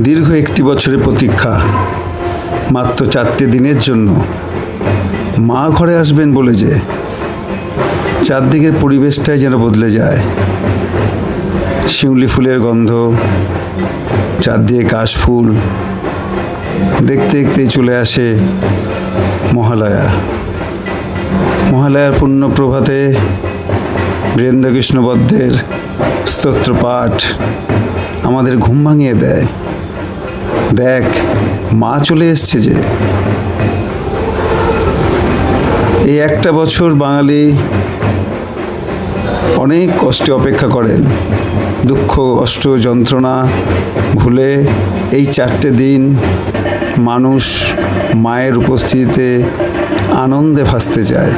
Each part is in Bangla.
দীর্ঘ একটি বছরের প্রতীক্ষা, মাত্র চারটে দিনের জন্য। মা ঘরে আসবেন বলে যে, চারদিকের পরিবেশটাই যেন বদলে যায়। শিউলি ফুলের গন্ধ, চারদিকে কাশফুল দেখতে দেখতেই চলে আসে মহালয়া। মহালয়ার পূর্ণ প্রভাতে বীরেন্দ্রকৃষ্ণ বদ্ধের স্তোত্র পাঠ আমাদের ঘুম ভাঙিয়ে দেয়। দেখ, মা চলে এসছে যে। এই একটা বছর বাঙালি অনেক কষ্টে অপেক্ষা করেন। দুঃখ, কষ্ট, যন্ত্রণা ভুলে এই চারটে দিন মানুষ মায়ের উপস্থিতিতে আনন্দে ভাসতে চায়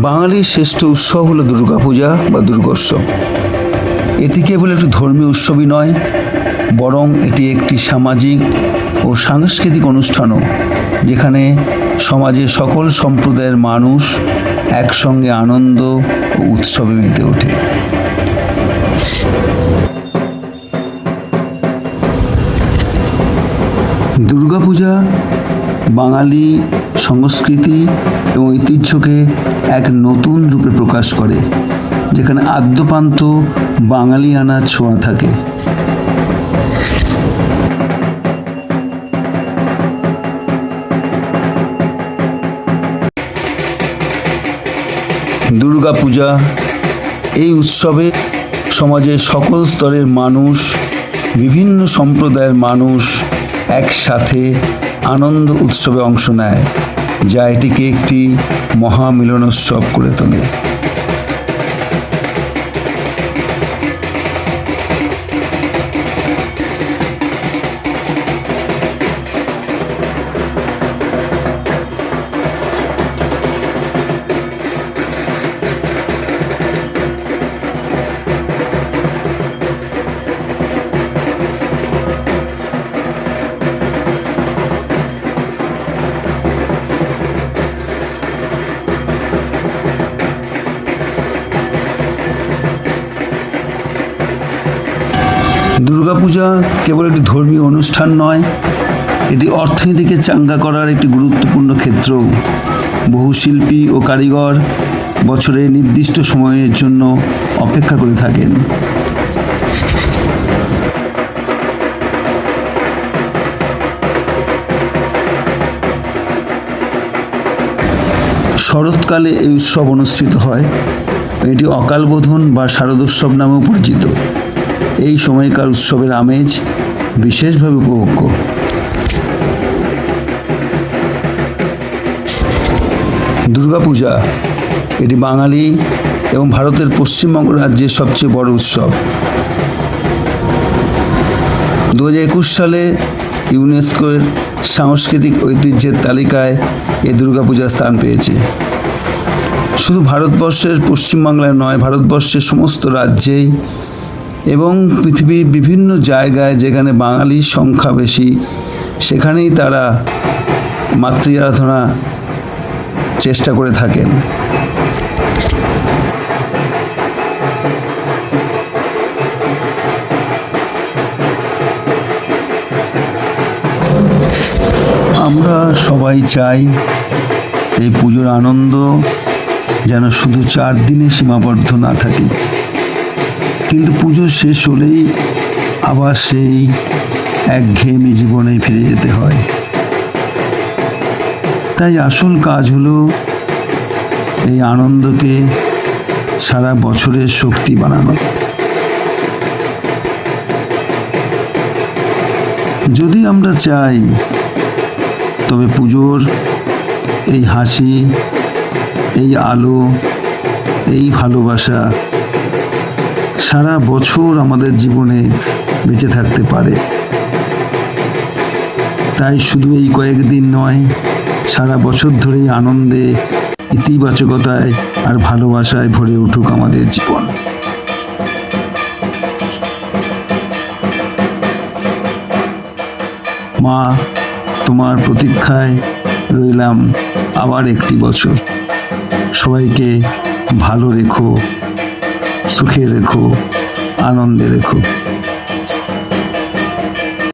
বাঙালির শ্রেষ্ঠ উৎসব হলো দুর্গাপূজা বা দুর্গোৎসব। এটি কেবল একটি ধর্মীয় উৎসবই নয়, বরং এটি একটি সামাজিক ও সাংস্কৃতিক অনুষ্ঠানও, যেখানে সমাজের সকল সম্প্রদায়ের মানুষ একসঙ্গে আনন্দ ও উৎসবে মেতে ওঠে। দুর্গাপূজা বাঙালি সংস্কৃতি এবং ঐতিহ্যকে এক নতুন রূপে প্রকাশ করে, যেখানে আদ্যপান্ত বাঙালি আনার ছোঁয়া থাকে। দুর্গাপূজা, এই উৎসবে সমাজের সকল স্তরের মানুষ, বিভিন্ন সম্প্রদায়ের মানুষ একসাথে আনন্দ উৎসবে অংশ নেয়। যা এটিকে একটি মহামিলনোৎসব করে তোলে। দুর্গাপূজা কেবল একটি ধর্মীয় অনুষ্ঠান নয়, এটি অর্থনীতিকে চাঙ্গা করার একটি গুরুত্বপূর্ণ ক্ষেত্র। বহু শিল্পী ও কারিগর বছরে নির্দিষ্ট সময়ের জন্য অপেক্ষা করে থাকেন। শরৎকালে এই উৎসব অনুষ্ঠিত হয়। এটি অকালবোধন বা শারদোৎসব নামেও পরিচিত। এই সময়কার উৎসবের আমেজ বিশেষভাবে উপভোগ্য। দুর্গাপূজা এটি বাঙালি এবং ভারতের পশ্চিমবঙ্গ রাজ্যের সবচেয়ে বড় উৎসব। দু হাজার একুশ সালে ইউনেস্কোর সাংস্কৃতিক ঐতিহ্যের তালিকায় এই দুর্গাপূজা স্থান পেয়েছে। শুধু ভারতবর্ষের পশ্চিমবাংলায় নয়, ভারতবর্ষের সমস্ত রাজ্যেই এবং পৃথিবীর বিভিন্ন জায়গায় যেখানে বাঙালির সংখ্যা বেশি, সেখানেই তারা মাতৃ আরাধনা চেষ্টা করে থাকেন। আমরা সবাই চাই এই পুজোর আনন্দ যেন শুধু চার দিনে সীমাবদ্ধ না থাকে। কিন্তু পুজো শেষ হলেই আবার সেই একঘেয়েমি জীবনে ফিরে যেতে হয়। তাই আসল কাজ হলো এই আনন্দকে সারা বছরের শক্তি বানানো। যদি আমরা চাই, তবে পুজোর এই হাসি, এই আলো, এই ভালোবাসা সারা বছর আমাদের জীবনে বেঁচে থাকতে পারে। তাই শুধু এই কয়েকদিন নয়, সারা বছর ধরেই আনন্দে, ইতিবাচকতায় আর ভালোবাসায় ভরে উঠুক আমাদের জীবন। মা, তোমার প্রতীক্ষায় রইলাম আবার একটি বছর। সবাইকে ভালো রেখো সুখে রেখো আনন্দে রেখো।